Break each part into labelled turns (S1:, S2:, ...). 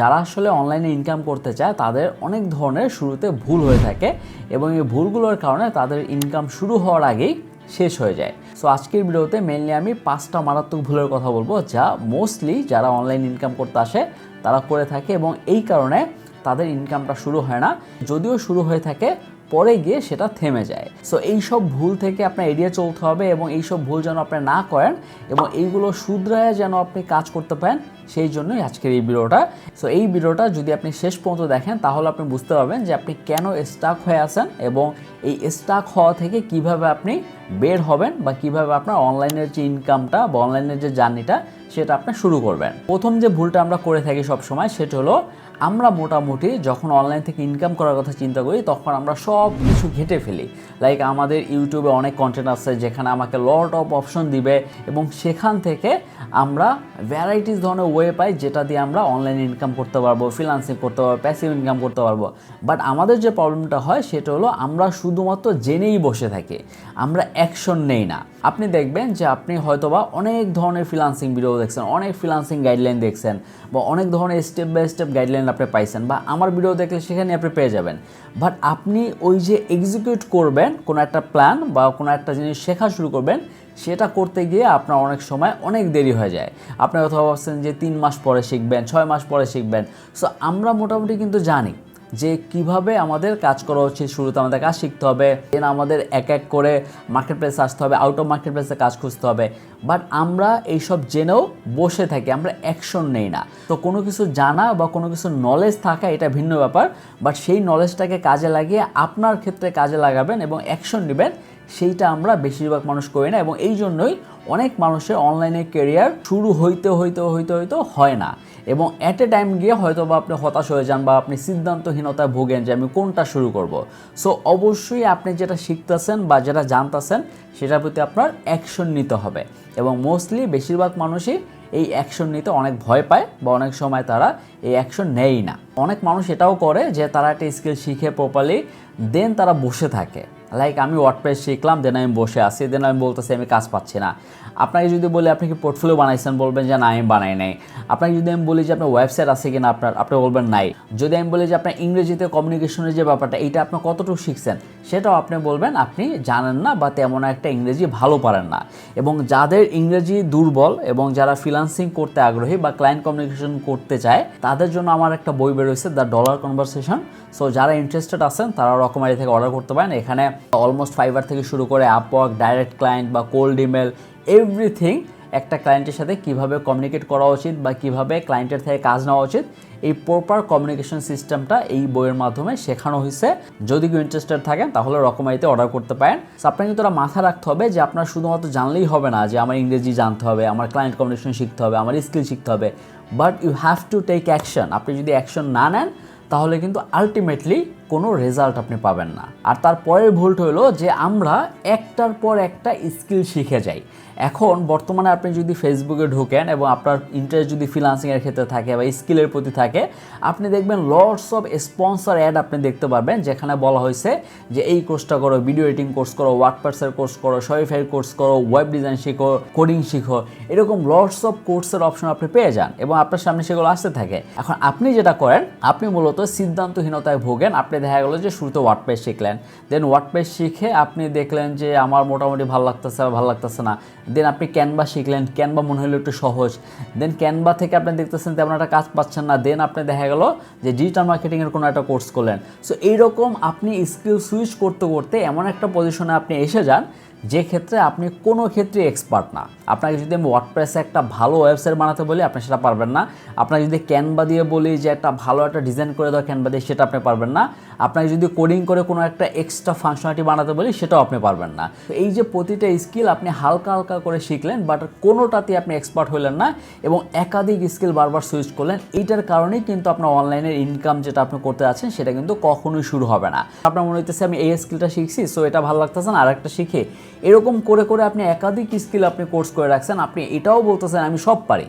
S1: যারা আসলে অনলাইনে ইনকাম করতে চায়, তাদের অনেক ধরনের শুরুতে ভুল হয়ে থাকে এবং এই ভুলগুলোর কারণে তাদের ইনকাম শুরু হওয়ার আগেই শেষ হয়ে যায়। সো আজকের ভিডিওতে মেনলি আমি পাঁচটা মারাত্মক ভুলের কথা বলব, যা মোস্টলি যারা অনলাইন ইনকাম করতে আসে, তারা করে থাকে এবং এই কারণে তাদের ইনকামটা শুরু হয় না। যদিও শুরু হয়ে থাকে, পরে গিয়ে সেটা থেমে যায়। সো এই সব ভুল থেকে আপনার এড়িয়ে চলতে হবে এবং এই সব ভুল যেন আপনি না করেন এবং এইগুলো শুধরায় যেন আপনি কাজ করতে পারেন সেই জন্যই আজকের এই ভিডিওটা। সো এই ভিডিওটা যদি আপনি শেষ পর্যন্ত দেখেন, তাহলে আপনি বুঝতে পারবেন যে আপনি কেন স্টাক হয়ে আছেন এবং এই স্টাক হওয়া থেকে কীভাবে আপনি বের হবেন বা কীভাবে আপনার অনলাইনের যে ইনকামটা বা অনলাইনের যে জার্নিটা সেটা আপনি শুরু করবেন। প্রথম যে ভুলটা আমরা করে থাকি সবসময়, সেটা হলো আমরা মোটামুটি যখন অনলাইন থেকে ইনকাম করার কথা চিন্তা করি, তখন আমরা সব কিছু ঘেটে ফেলি। লাইক আমাদের ইউটিউবে অনেক কন্টেন্ট আছে যেখানে আমাকে লট অফ অপশন দিবে এবং সেখান থেকে আমরা ভ্যারাইটিস ধরনের ওয়ে পাই, যেটা দিয়ে আমরা অনলাইন ইনকাম করতে পারব ফ্রিলান্সিং করতে পারব প্যাসিভ ইনকাম করতে পারব। বাট আমাদের যে প্রবলেমটা হয়, সেটা হলো আমরা শুধুমাত্র জেনেই বসে থাকি, আমরা অ্যাকশন নেই না। আপনি দেখবেন যে আপনি হয়তোবা অনেক ধরনের ফ্রিলান্সিং ভিডিও দেখছেন, অনেক ফ্রিলান্সিং গাইডলাইন দেখছেন, বা অনেক ধরনের স্টেপ বাই স্টেপ গাইডলাইন আপনি পাইছেন, বা আমার ভিডিও দেখলে সেখানে আপনি পেয়ে যাবেন। বাট আপনি ওই যে এক্সিকিউট করবেন, কোনো একটা প্ল্যান বা কোনো একটা জিনিস শেখা শুরু করবেন সেটা করতে গিয়ে আপনার অনেক সময় অনেক দেরি হয়ে যায়। আপনি অথবা ভাবছেন যে তিন মাস পরে শিখবেন, ছয় মাস পরে শিখবেন। সো আমরা মোটামুটি কিন্তু জানি যে কীভাবে আমাদের কাজ করা উচিত, শুরুতে আমাদের কাজ শিখতে হবে দেন আমাদের এক এক করে মার্কেট প্লেসে আসতে হবে আউট অফ মার্কেট প্লেসে কাজ খুঁজতে হবে। বাট আমরা এইসব জেনেও বসে থাকি, আমরা অ্যাকশন নেই না। তো কোনো কিছু জানা বা কোনো কিছু নলেজ থাকা এটা ভিন্ন ব্যাপার বাট সেই নলেজটাকে কাজে লাগিয়ে আপনার ক্ষেত্রে কাজে লাগাবেন এবং অ্যাকশন নেবেন সেইটা আমরা বেশিরভাগ মানুষ করি না এবং এই জন্যই অনেক মানুষের অনলাইনে কেরিয়ার শুরু হইতে হইতে হইতে হইতে হয় না। এবং অ্যাট এ টাইম গিয়ে হয়তো বা আপনি হতাশ হয়ে যান বা আপনি সিদ্ধান্তহীনতায় ভোগেন যে আমি কোনটা শুরু করব। সো অবশ্যই আপনি যেটা শিখতেছেন বা যেটা জানতেছেন সেটার প্রতি আপনার অ্যাকশন নিতে হবে। এবং মোস্টলি বেশিরভাগ মানুষই এই অ্যাকশন নিতে অনেক ভয় পায় বা অনেক সময় তারা এই অ্যাকশন নেয়ই না। অনেক মানুষ এটাও করে যে তারা একটা স্কিল শিখে প্রপারলি দেন তারা বসে থাকে। লাইক আমি ওয়ার্ডপ্রেস শিখলাম দেন আমি বসে আছি দেন আমি বলতেছি, আমি কাজ পাচ্ছি না। আপনাকে যদি বলি, আপনি কি পোর্টফোলিও বানাইছেন? বলবেন যে, না, আমি বানাই নাই। আপনাকে যদি আমি বলি যে, আপনার ওয়েবসাইট আছে কিনা? আপনার, আপনি বলবেন, নাই। যদি আমি বলি যে, আপনার ইংরেজিতে কমিউনিকেশনের যে ব্যাপারটা, এইটা আপনি কতটুকু শিখছেন? সেটাও আপনি বলবেন, আপনি জানেন না বা তেমন একটা ইংরেজি ভালো পারেন না। এবং যাদের ইংরেজি দুর্বল এবং যারা ফ্রিলান্সিং করতে আগ্রহী বা ক্লায়েন্ট কমিউনিকেশন করতে চায়, তাদের জন্য আমার একটা বই বেরোয়েছে দ্য ডলার কনভারসেশন সো যারা ইন্টারেস্টেড আছেন, তারা রকমারি থেকে অর্ডার করতে পারেন। এখানে অলমোস্ট ফাইবার থেকে শুরু করে আপওয়ার্ক ডাইরেক্ট ক্লায়েন্ট বা কোল্ড ইমেল এভরিথিং একটা ক্লায়েন্টের সাথে কীভাবে কমিউনিকেট করা উচিত বা কীভাবে ক্লায়েন্টের থেকে কাজ নেওয়া উচিত, এই প্রপার কমিউনিকেশন সিস্টেমটা এই বইয়ের মাধ্যমে শেখানো হয়েছে। যদি কেউ ইন্টারেস্টেড থাকেন, তাহলে রকমারিতে অর্ডার করতে পারেন। আপনাকে কিন্তু মাথায় রাখতে হবে যে আপনার শুধুমাত্র জানলেই হবে না যে আমার ইংরেজি জানতে হবে, আমার ক্লায়েন্ট কমিউনিকেশন শিখতে হবে, আমার স্কিল শিখতে হবে। But you have to take action আপনি যদি অ্যাকশন না নেন, তাহলে কিন্তু আলটিমেটলি কোনো রেজাল্ট আপনি পাবেন না। আর তারপরের ভুলটা হলো যে আমরা একটার পর একটা স্কিল শিখে যাই। এখন বর্তমানে আপনি যদি ফেসবুকে ঢোকেন এবং আপনার ইন্টারেস্ট যদি ফ্রিলান্সিংয়ের ক্ষেত্রে থাকে বা স্কিলের প্রতি থাকে, আপনি দেখবেন লর্ডস অফ স্পন্সর অ্যাড আপনি দেখতে পারবেন, যেখানে বলা হয়েছে যে এই কোর্সটা করো ভিডিও এডিটিং কোর্স করো ওয়ার্ডপার্সের কোর্স করো শরিফাইয়ের কোর্স করো ওয়েব ডিজাইন শিখো কোডিং শিখো, এরকম লর্ডস অফ কোর্সের অপশন আপনি পেয়ে যান এবং আপনার সামনে সেগুলো আসতে থাকে। এখন আপনি যেটা করেন, আপনি মূলত সিদ্ধান্তহীনতায় ভোগেন, আপনি দেখা গেলো যে শুরুতে ওয়ার্ডপ্রেস শিখলেন। দেন ওয়ার্ডপ্রেস শিখে আপনি দেখলেন যে আমার মোটামুটি ভালো লাগতেছে বা ভালো লাগতেছে না। দেন আপনি ক্যানভা শিখলেন। ক্যানভা মনে হলো একটু সহজ। দেন ক্যানভা থেকে আপনি দেখতেছেন তেমন একটা কাজ পাচ্ছেন না। দেন আপনি দেখা গেলো যে ডিজিটাল মার্কেটিংয়ের কোনো একটা কোর্স করলেন। সো এইরকম আপনি স্কিল সুইচ করতে করতে এমন একটা পজিশনে আপনি এসে যান যে ক্ষেত্রে আপনি কোনো ক্ষেত্রে এক্সপার্ট না। আপনাকে যদি আমি ওয়ার্ডপ্রেসে একটা ভালো ওয়েবসাইট বানাতে বলি, আপনি সেটা পারবেন না। আপনাকে যদি ক্যানভা দিয়ে বলি যে একটা ভালো একটা ডিজাইন করে দাও ক্যানভা দিয়ে, সেটা আপনি পারবেন না। আপনাকে যদি কোডিং করে কোনো একটা এক্সট্রা ফাংশনালিটি বানাতে বলি, সেটাও আপনি পারবেন না। এই যে প্রতিটা স্কিল আপনি হালকা হালকা করে শিখলেন বাট কোনোটাতে আপনি এক্সপার্ট হলেন না এবং একাধিক স্কিল বারবার সুইচ করলেন, এইটার কারণেই কিন্তু আপনার অনলাইনের ইনকাম যেটা আপনি করতে আছেন সেটা কিন্তু কখনোই শুরু হবে না। আপনার মনে হইতেছে আমি এই স্কিলটা শিখছি সো এটা ভালো লাগতেছে না, আরেকটা শিখে। এরকম করে করে আপনি একাধিক স্কিল আপনি কোর্স করে রাখছেন, আপনি এটাও বলতেছেন, আমি সব পারি।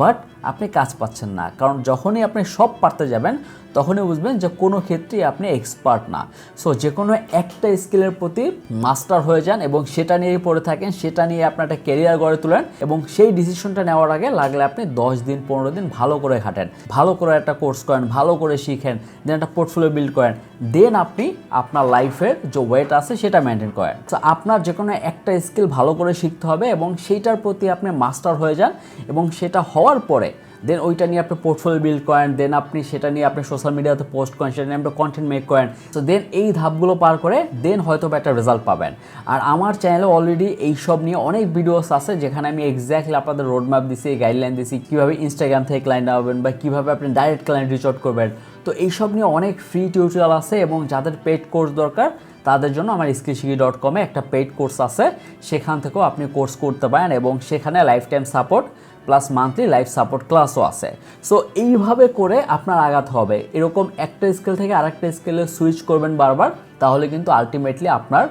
S1: বাট আপনি কাজ পাচ্ছেন না। কারণ যখনই আপনি সব পারতে যাবেন, তখনই বুঝবেন যে কোনো ক্ষেত্রেই আপনি এক্সপার্ট না। সো যে কোনো একটা স্কিলের প্রতি মাস্টার হয়ে যান এবং সেটা নিয়েই পড়ে থাকেন, সেটা নিয়ে আপনার একটা ক্যারিয়ার গড়ে তোলেন এবং সেই ডিসিশনটা নেওয়ার আগে লাগলে আপনি দশ দিন, পনেরো দিন ভালো করে খাটেন, ভালো করে একটা কোর্স করেন, ভালো করে শিখেন দেন একটা পোর্টফোলিও বিল্ড করেন। দেন আপনি আপনার লাইফের যে ওয়েট আছে, সেটা মেনটেন করেন। তো আপনার যে কোনো একটা স্কিল ভালো করে শিখতে হবে এবং সেইটার প্রতি আপনি মাস্টার হয়ে যান এবং সেটা হওয়ার পরে দেন ওইটা নিয়ে আপনি পোর্টফোলিও বিল্ড করেন দেন আপনি সেটা নিয়ে আপনি সোশ্যাল মিডিয়াতে পোস্ট করেন, সেটা নিয়ে আপনি কন্টেন্ট মেক করেন। তো দেন এই ধাপগুলো পার করে দেন হয়তো একটা রেজাল্ট পাবেন। আর আমার চ্যানেলে অলরেডি এইসব নিয়ে অনেক ভিডিওস আছে, যেখানে আমি এক্স্যাক্টলি আপনাদের রোড ম্যাপ দিছি গাইডলাইন দিছি, কীভাবে ইনস্টাগ্রাম থেকে ক্লায়েন্ট পাবেন বা কীভাবে আপনি ডাইরেক্ট ক্লায়েন্ট রিচ আউট করবেন। তো এইসব নিয়ে অনেক ফ্রি টিউটোরিয়াল আছে এবং যাদের পেড কোর্স দরকার, তাদের জন্য আমার স্কিলশিকি ডট কমে একটা পেইড কোর্স আছে। সেখান থেকেও আপনি কোর্স করতে পারেন এবং সেখানে lifetime support plus monthly life support ক্লাসও আছে। সো এইভাবে করে আপনার আঘাত হবে। এরকম একটা স্কেল থেকে আরেকটা স্কেলে সুইচ করবেন বারবার, তাহলে কিন্তু আলটিমেটলি আপনার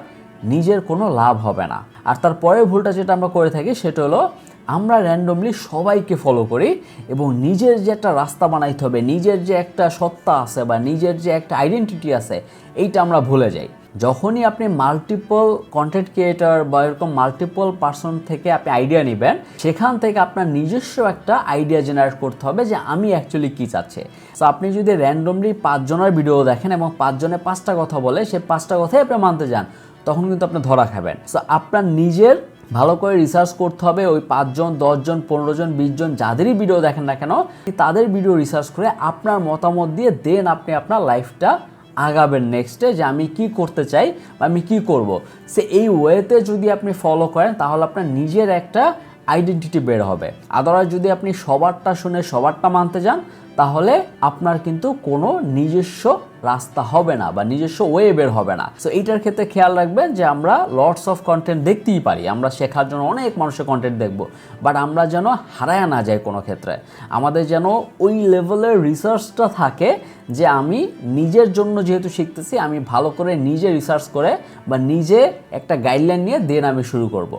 S1: নিজের কোনো লাভ হবে না। আর তারপরের ভুলটা যেটা আমরা করে থাকি, সেটা হলো আমরা র্যান্ডমলি সবাইকে ফলো করি এবং নিজের যে একটা রাস্তা বানাইতে হবে, নিজের যে একটা সত্তা আছে বা নিজের যে একটা আইডেন্টিটি আছে, এইটা আমরা ভুলে যাই। যখনই আপনি মাল্টিপল কন্টেন্ট ক্রিয়েটার বা এরকম মাল্টিপল পার্সন থেকে আপনি আইডিয়া নেবেন, সেখান থেকে আপনার নিজস্ব একটা আইডিয়া জেনারেট করতে হবে যে আমি অ্যাকচুয়ালি কী চাচ্ছে। সো আপনি যদি র্যান্ডমলি পাঁচজনের ভিডিও দেখেন এবং পাঁচজনে পাঁচটা কথা বলে, সে পাঁচটা কথাই আপনি মানতে যান তখন কিন্তু আপনি ধরা খাবেন। সো আপনার নিজের ভালো করে রিসার্চ করতে হবে, ওই পাঁচজন, দশজন পনেরো জন বিশ জন যাদেরই ভিডিও দেখেন না কেন, তাদের ভিডিও রিসার্চ করে আপনার মতামত দিয়ে দেন আপনি আপনার লাইফটা আগাবেন নেক্সটে যে আমি কি করতে চাই বা আমি কি করব। সে এই ওয়েতে যদি আপনি ফলো করেন, তাহলে আপনার নিজের একটা আইডেন্টিটি বের হবে। আদারওয়াইজ যদি আপনি সবারটা শুনে সবারটা মানতে যান তাহলে আপনার কিন্তু কোনো নিজস্ব রাস্তা হবে না বা নিজস্ব ওয়ে বের হবে না। সো এইটার ক্ষেত্রে খেয়াল রাখবেন যে আমরা লটস অফ কন্টেন্ট দেখতেই পারি। আমরা শেখার জন্য অনেক মানুষের কন্টেন্ট দেখব বাট আমরা যেন হারায় না যাই কোনো ক্ষেত্রে। আমাদের যেন ওই লেভেলের রিসার্চটা থাকে যে আমি নিজের জন্য যেহেতু শিখতেছি, আমি ভালো করে নিজে রিসার্চ করে বা নিজে একটা গাইডলাইন নিয়ে দেন আমি শুরু করব।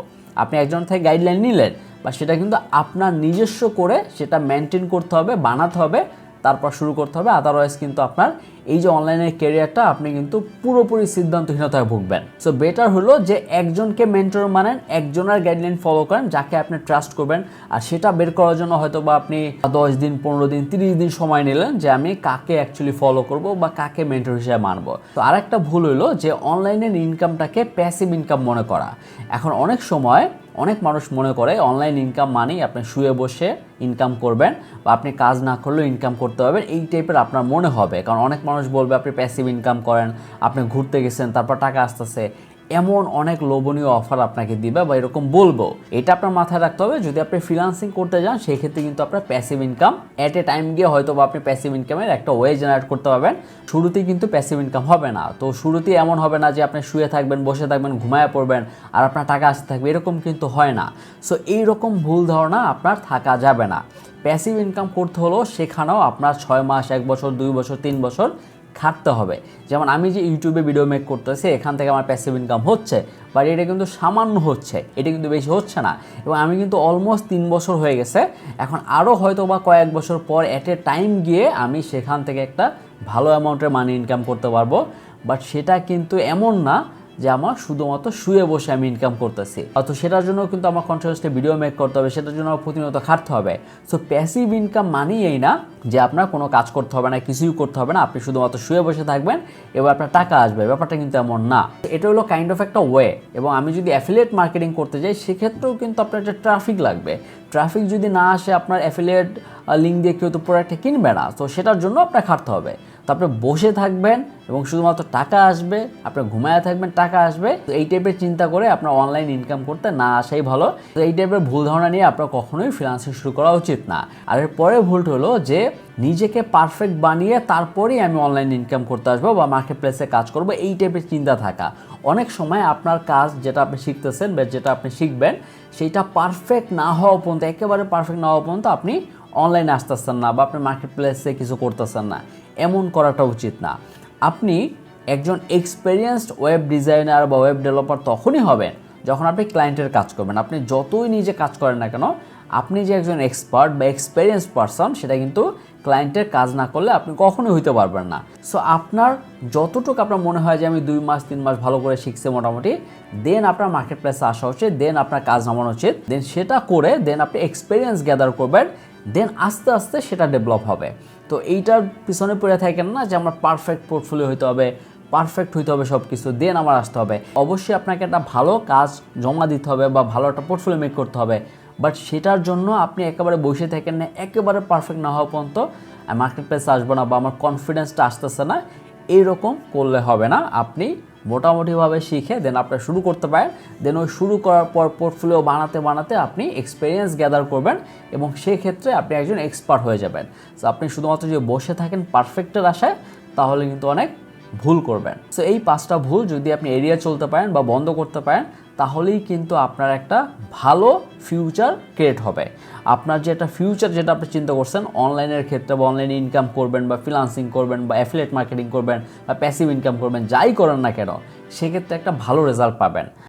S1: আপনি একজন থেকে গাইডলাইন নিলেন বা সেটা কিন্তু আপনার নিজস্ব করে সেটা মেনটেন করতে হবে, বানাতে হবে, তারপর শুরু করতে হবে। আদারওয়াইজ কিন্তু আপনার এই যে অনলাইনের ক্যারিয়ারটা আপনি কিন্তু পুরোপুরি সিদ্ধান্তহীনতায় ভুগবেন। সো বেটার হলো যে একজনকে মেন্টর মানেন, একজনের গাইডলাইন ফলো করেন, যাকে আপনি ট্রাস্ট করবেন, আর সেটা বের করার জন্য হয়তো বা আপনি দশ দিন, পনেরো দিন, তিরিশ দিন সময় নিলেন যে আমি কাকে অ্যাকচুয়ালি ফলো করব বা কাকে মেন্টর হিসেবে মানবো। তো আরেকটা ভুল হলো যে অনলাইনের ইনকামটাকে প্যাসিভ ইনকাম মনে করা। এখন অনেক সময় অনেক মানুষ মনে করে অনলাইন ইনকাম মানেই আপনি শুয়ে বসে ইনকাম করবেন বা আপনি কাজ না করলেও ইনকাম করতে পারবেন। এই টাইপের আপনার মনে হবে। কারণ অনেক মানুষ বলবে, আপনি প্যাসিভ ইনকাম করেন, আপনি ঘুরতে গেছেন, তারপর টাকা আসতেছে। এমন অনেক লোভনীয় অফার আপনাকে দিবে বা এরকম বলব। এটা আপনার মাথায় রাখতে হবে। যদি আপনি ফ্রিলান্সিং করতে যান সেই ক্ষেত্রে কিন্তু আপনার passive income at a time গিয়ে হয়তো বা আপনি প্যাসিভ ইনকামের একটা ওয়ে জেনারেট করতে পারবেন। শুরুতেই কিন্তু প্যাসিভ ইনকাম হবে না। তো শুরুতেই এমন হবে না যে আপনি শুয়ে থাকবেন, বসে থাকবেন, ঘুমায় পড়বেন আর আপনার টাকা আসতে থাকবে। এরকম কিন্তু হয় না। সো এইরকম ভুল ধারণা আপনার থাকা যাবে না। প্যাসিভ ইনকাম করতে হলেও সেখানেও আপনার ছয় মাস, এক বছর, দুই বছর, তিন বছর খাটতে হবে। যেমন আমি যে ইউটিউবে ভিডিও মেক করতেছি, এখান থেকে আমার প্যাসিভ ইনকাম হচ্ছে বাট এটা কিন্তু সামান্য হচ্ছে, এটা কিন্তু বেশি হচ্ছে না। এবং আমি কিন্তু অলমোস্ট তিন বছর হয়ে গেছে, এখন আরও হয়তো বা কয়েক বছর পর অ্যাট এ টাইম গিয়ে আমি সেখান থেকে একটা ভালো অ্যামাউন্টের মানি ইনকাম করতে পারব বাট সেটা কিন্তু এমন না যে আমার শুধুমাত্র শুয়ে বসে আমি ইনকাম করতেছি। তো সেটার জন্য কিন্তু আমার কন্টিনিউসলি ভিডিও মেক করতে হবে, সেটার জন্য আমার প্রতিনিয়ত খাটতে হবে। সো প্যাসিভ ইনকাম মানেই এই না যে আপনার কোনো কাজ করতে হবে না, কিছুই করতে হবে না, আপনি শুধুমাত্র শুয়ে বসে থাকবেন, এবার আপনার টাকা আসবে। ব্যাপারটা কিন্তু এমন না। এটা হলো কাইন্ড অফ একটা ওয়ে এবং আমি যদি অ্যাফিলিয়েট মার্কেটিং করতে যাই, সেক্ষেত্রেও কিন্তু আপনার একটা ট্রাফিক লাগবে। ট্রাফিক যদি না আসে, আপনার অ্যাফিলিয়েট লিঙ্ক দিয়ে কেউ তো প্রোডাক্টটা কিনবে না। তো সেটার জন্য আপনার খাটতে হবে। আপনি বসে থাকবেন এবং শুধুমাত্র টাকা আসবে, আপনি ঘুমায় থাকবেন, টাকা আসবে, তো এই টাইপের চিন্তা করে আপনার অনলাইন ইনকাম করতে না আসাই ভালো। তো এই টাইপের ভুল ধারণা নিয়ে আপনার কখনোই ফ্রিলান্সিং শুরু করা উচিত না। আর এর পরে ভুলটা হলো যে, নিজেকে পারফেক্ট বানিয়ে তারপরেই আমি অনলাইন ইনকাম করতে আসব বা মার্কেট প্লেসে কাজ করব, এই টাইপের চিন্তা থাকা। অনেক সময় আপনার কাজ যেটা আপনি শিখতেছেন বা যেটা আপনি শিখবেন সেইটা পারফেক্ট না হওয়া পর্যন্ত, একেবারে পারফেক্ট না হওয়া পর্যন্ত আপনি অনলাইনে আসতেছেন না বা আপনি মার্কেট প্লেসে কিছু করতেছেন না। এমন করাটা উচিত না। আপনি একজন এক্সপেরিয়েন্সড ওয়েব ডিজাইনার বা ওয়েব ডেভেলপার তখনই হবেন যখন আপনি ক্লায়েন্টের কাজ করবেন। আপনি যতই নিজে কাজ করেন না কেন, আপনি যে একজন এক্সপার্ট বা এক্সপেরিয়েন্স পারসন সেটা কিন্তু ক্লায়েন্টের কাজ না করলে আপনি কখনোই হইতে পারবেন না। সো আপনার যতটুকু আপনার মনে হয় যে আমি দুই মাস, তিন মাস ভালো করে শিখছি মোটামুটি দেন আপনার মার্কেট প্লেসে আসা উচিত দেন আপনার কাজ নামানো উচিত দেন সেটা করে দেন আপনি এক্সপিরিয়েন্স গ্যাদার করবেন দেন আস্তে আস্তে সেটা ডেভেলপ হবে। তো এইটার পিছনে পড়ে থাকেন না যে আমার পারফেক্ট পোর্টফোলিও হইতে হবে পারফেক্ট হইতে হবে সব কিছু দেন আমার আসতে হবে। অবশ্যই আপনাকে একটা ভালো কাজ জমা দিতে হবে বা ভালো একটা পোর্টফোলিও মেক করতে হবে। বাট সেটার জন্য আপনি একেবারে বসে থাকেন না, একেবারে পারফেক্ট না হওয়া পর্যন্ত মার্কেট প্লেসে আসব না বা আমার কনফিডেন্সটা আসতেছে না। এইরকম করলে হবে না। আপনি মোটামুটিভাবে শিখে দেন আপনি শুরু করতে পারেন। দেন ওই শুরু করার পর পোর্টফোলিও বানাতে বানাতে আপনি এক্সপিরিয়েন্স গ্যাদার করবেন এবং সেক্ষেত্রে আপনি একজন এক্সপার্ট হয়ে যাবেন। তো আপনি শুধুমাত্র যে বসে থাকেন পারফেক্টের আশায়, তাহলে কিন্তু অনেক ভুল করবেন। সো এই পাঁচটা ভুল যদি আপনি এরিয়া চলতে পারেন বা বন্ধ করতে পারেন, তাহলেই কিন্তু আপনার একটা ভালো ফিউচার ক্রিয়েট হবে। আপনার যে একটা ফিউচার যেটা আপনি চিন্তা করছেন অনলাইনের ক্ষেত্রে বা অনলাইনে ইনকাম করবেন বা ফ্রিলান্সিং করবেন বা অ্যাফিলেট মার্কেটিং করবেন বা প্যাসিভ ইনকাম করবেন, যাই করেন না কেন, সেক্ষেত্রে একটা ভালো রেজাল্ট পাবেন।